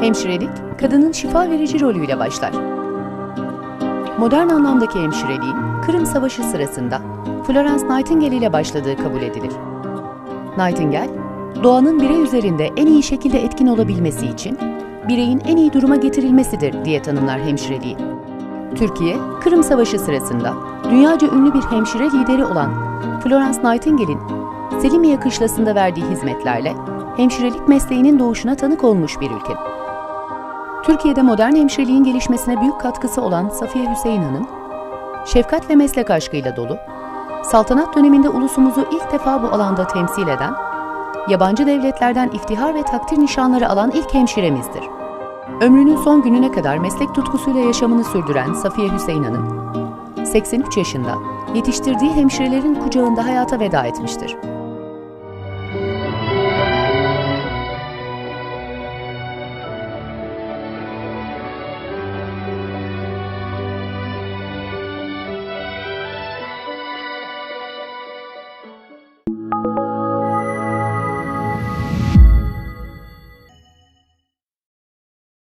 Hemşirelik, kadının şifa verici rolüyle başlar. Modern anlamdaki hemşireliğin Kırım Savaşı sırasında Florence Nightingale ile başladığı kabul edilir. Nightingale, doğanın birey üzerinde en iyi şekilde etkin olabilmesi için bireyin en iyi duruma getirilmesidir diye tanımlar hemşireliği. Türkiye, Kırım Savaşı sırasında dünyaca ünlü bir hemşire lideri olan Florence Nightingale'in Selimiye Kışlası'nda verdiği hizmetlerle hemşirelik mesleğinin doğuşuna tanık olmuş bir ülke. Türkiye'de modern hemşireliğin gelişmesine büyük katkısı olan Safiye Hüseyin Hanım, şefkat ve meslek aşkıyla dolu, saltanat döneminde ulusumuzu ilk defa bu alanda temsil eden, yabancı devletlerden iftihar ve takdir nişanları alan ilk hemşiremizdir. Ömrünün son gününe kadar meslek tutkusuyla yaşamını sürdüren Safiye Hüseyin Hanım, 83 yaşında yetiştirdiği hemşirelerin kucağında hayata veda etmiştir.